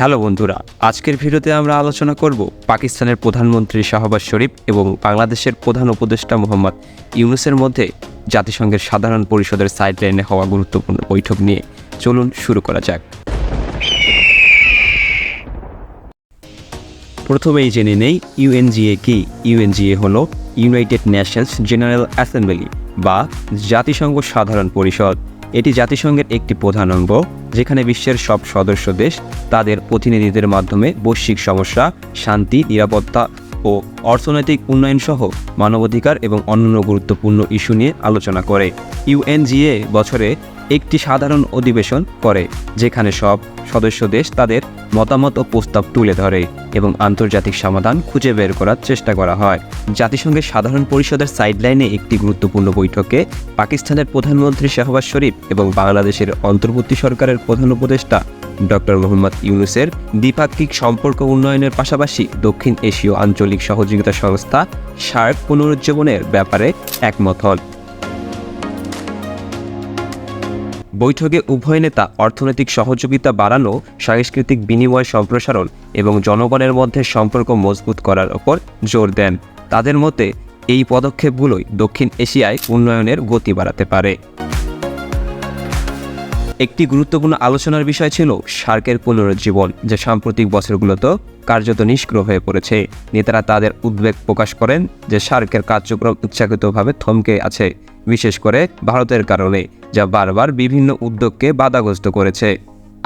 Hello বন্ধুরা, আজকের ভিডিওতে আমরা আলোচনা করব পাকিস্তানের প্রধানমন্ত্রী শাহবাজ শরীফ এবং বাংলাদেশের প্রধান উপদেষ্টা মোহাম্মদ ইউনুসের মধ্যে জাতিসংঘের সাধারণ পরিষদের সাইডলাইনে হওয়া গুরুত্বপূর্ণ বৈঠক নিয়ে চলুন শুরু করা যাক। প্রথমেই জেনে নেই ইউএনজিএ কি? ইউএনজিএ হলো ইউনাইটেড নেশনস জেনারেল অ্যাসেম্বলি বা জাতিসংঘ সাধারণ পরিষদ। এটি জাতিসংঘের একটি প্রধান অঙ্গ, যেখানে বিশ্বের সব সদস্য দেশ তাদের প্রতিনিধিদের মাধ্যমে বৈশ্বিক সমস্যা, শান্তি, নিরাপত্তা ও অর্থনৈতিক উন্নয়ন সহ মানবাধিকার এবং অন্যান্য গুরুত্বপূর্ণ ইস্যু নিয়ে আলোচনা করে। ইউএনজিএ বছরে একটি সাধারণ অধিবেশন করে, যেখানে সব সদস্য দেশ তাদের মতামত ও প্রস্তাব তুলে ধরে এবং আন্তর্জাতিক সমাধান খুঁজে বের করার চেষ্টা করা হয়। জাতিসংঘের সাধারণ পরিষদের সাইডলাইনে একটি গুরুত্বপূর্ণ বৈঠকে পাকিস্তানের প্রধানমন্ত্রী শাহবাজ শরীফ এবং বাংলাদেশের অন্তর্বর্তী সরকারের প্রধান উপদেষ্টা ডক্টর মোহাম্মদ ইউনুসের দ্বিপাক্ষিক সম্পর্ক উন্নয়নের পাশাপাশি দক্ষিণ এশীয় আঞ্চলিক সহযোগিতা সংস্থা সার্ক পুনরুজ্জীবনের ব্যাপারে একমত হন। বৈঠকে উভয় নেতা অর্থনৈতিক সহযোগিতা বাড়ানো সাংস্কৃতিক বিনিময় সম্প্রসারণ এবং জনগণের মধ্যে সম্পর্ক মজবুত করার ওপর জোর দেন। তাদের মতে, এই পদক্ষেপগুলোই দক্ষিণ এশিয়ায় উন্নয়নের গতি বাড়াতে পারে। একটি গুরুত্বপূর্ণ আলোচনার বিষয় ছিল সার্কের পুনরুজ্জীবন, যা সাম্প্রতিক বছরগুলোতে কার্যত নিষ্ক্রিয় হয়ে পড়েছে। নেতারা তাদের উদ্বেগ প্রকাশ করেন যে সার্কের কার্যক্রম ইচ্ছাকৃতভাবে থমকে আছে। বিশেষ করে ভারতের কারণে, যা বারবার বিভিন্ন উদ্যোগকে বাধাগ্রস্ত করেছে।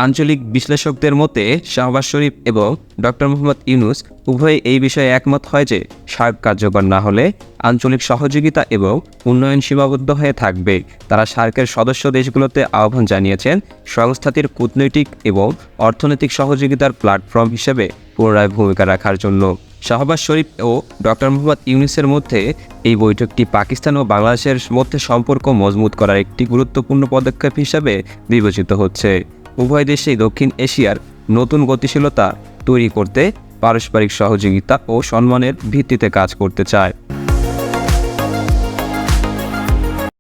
আঞ্চলিক বিশ্লেষকদের মতে, শাহবাজ শরীফ এবং ডক্টর মোহাম্মদ ইউনুস উভয়ে এই বিষয়ে একমত হয় যে, সার্ক কার্যকর না হলে আঞ্চলিক সহযোগিতা এবং উন্নয়ন সীমাবদ্ধ হয়ে থাকবে। তারা সার্কের সদস্য দেশগুলোতে আহ্বান জানিয়েছেন, সংস্থাটির কূটনৈতিক এবং অর্থনৈতিক সহযোগিতার প্ল্যাটফর্ম হিসেবে পুনরায় ভূমিকা রাখার জন্য। শাহবাজ শরীফ ও ডক্টর মোহাম্মদ ইউনিসের মধ্যে এই বৈঠকটি পাকিস্তান ও বাংলাদেশের মধ্যে সম্পর্ক মজবুত করার একটি গুরুত্বপূর্ণ পদক্ষেপ হিসাবে বিবেচিত হচ্ছে। উভয় দেশেই দক্ষিণ এশিয়ার নতুন গতিশীলতা তৈরি করতে পারস্পরিক সহযোগিতা ও সম্মানের ভিত্তিতে কাজ করতে চায়।